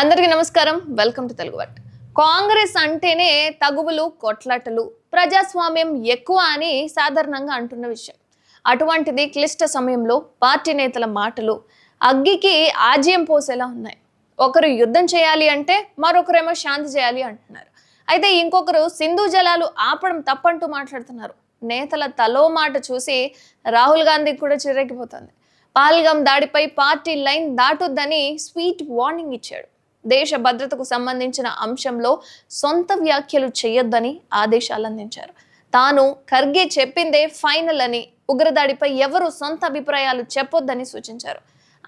అందరికీ నమస్కారం. Welcome to Telugu వట్. కాంగ్రెస్ అంటేనే తగువులు కొట్లాటలు ప్రజాస్వామ్యం ఎక్కువ అని సాధారణంగా అంటున్న విషయం. అటువంటిది క్లిష్ట సమయంలో పార్టీ నేతల మాటలు అగ్గికి ఆజ్యం పోసేలా ఉన్నాయి. ఒకరు యుద్ధం చేయాలి అంటే మరొకరేమో శాంతి చేయాలి అంటున్నారు. అయితే ఇంకొకరు సింధు జలాలు ఆపడం తప్పంటూ మాట్లాడుతున్నారు. నేతల తలో మాట చూసి రాహుల్ గాంధీ కూడా చిరెక్కిపోతుంది పాల్గం దాడిపై పార్టీ లైన్ దాటొద్దని స్వీట్ వార్నింగ్ ఇచ్చాడు. దేశ భద్రతకు సంబంధించిన అంశంలో సొంత వ్యాఖ్యలు చేయొద్దని ఆదేశాలు అందించారు. తాను ఖర్గే చెప్పిందే ఫైనల్ అని ఉగ్రదాడిపై ఎవరు సొంత అభిప్రాయాలు చెప్పొద్దని సూచించారు.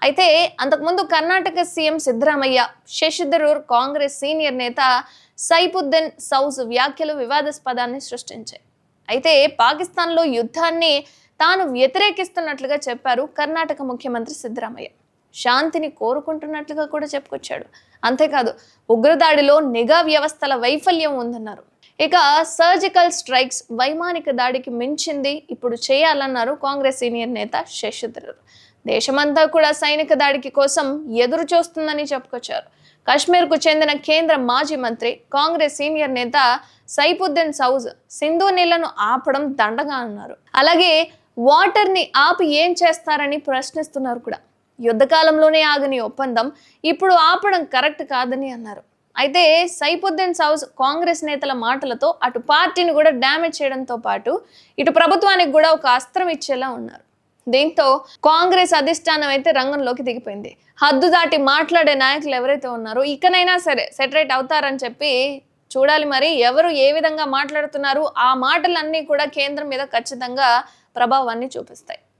అయితే అంతకుముందు కర్ణాటక సీఎం సిద్ధరామయ్య శశిధరూర్ కాంగ్రెస్ సీనియర్ నేత సైపుద్దీన్ సౌజ్ వ్యాఖ్యలు వివాదాస్పదాన్ని సృష్టించాయి. అయితే పాకిస్తాన్లో యుద్ధాన్ని తాను వ్యతిరేకిస్తున్నట్లుగా చెప్పారు కర్ణాటక ముఖ్యమంత్రి సిద్ధరామయ్య. శాంతిని కోరుకుంటున్నట్లుగా కూడా చెప్పుకొచ్చాడు. అంతేకాదు ఉగ్రదాడిలో నిఘా వ్యవస్థల వైఫల్యం ఉందన్నారు. ఇక సర్జికల్ స్ట్రైక్స్ వైమానిక దాడికి మించింది ఇప్పుడు చేయాలన్నారు కాంగ్రెస్ సీనియర్ నేత శశిధరూర్ దేశమంతా కూడా సైనిక దాడికి కోసం ఎదురు చూస్తుందని చెప్పుకొచ్చారు. కాశ్మీర్కు చెందిన కేంద్ర మాజీ మంత్రి కాంగ్రెస్ సీనియర్ నేత సైపుద్దీన్ సౌజ్ సింధు నీళ్ళను ఆపడం దండగా అన్నారు. అలాగే వాటర్ని ఆపి ఏం చేస్తారని ప్రశ్నిస్తున్నారు కూడా. యుద్ధకాలంలోనే ఆగని ఒప్పందం ఇప్పుడు ఆపడం కరెక్ట్ కాదని అన్నారు. అయితే సైఫుద్దీన్ సౌజ్ కాంగ్రెస్ నేతల మాటలతో అటు పార్టీని కూడా డ్యామేజ్ చేయడంతో పాటు ఇటు ప్రభుత్వానికి కూడా ఒక అస్త్రం ఇచ్చేలా ఉన్నారు. దీంతో కాంగ్రెస్ అధిష్టానం అయితే రంగంలోకి దిగిపోయింది. హద్దు దాటి మాట్లాడే నాయకులు ఎవరైతే ఉన్నారో ఇకనైనా సరే సెటరేట్ అవుతారని చెప్పి చూడాలి మరి. ఎవరు ఏ విధంగా మాట్లాడుతున్నారు? ఆ మాటలన్నీ కూడా కేంద్రం మీద ఖచ్చితంగా ప్రభావాన్ని చూపిస్తాయి.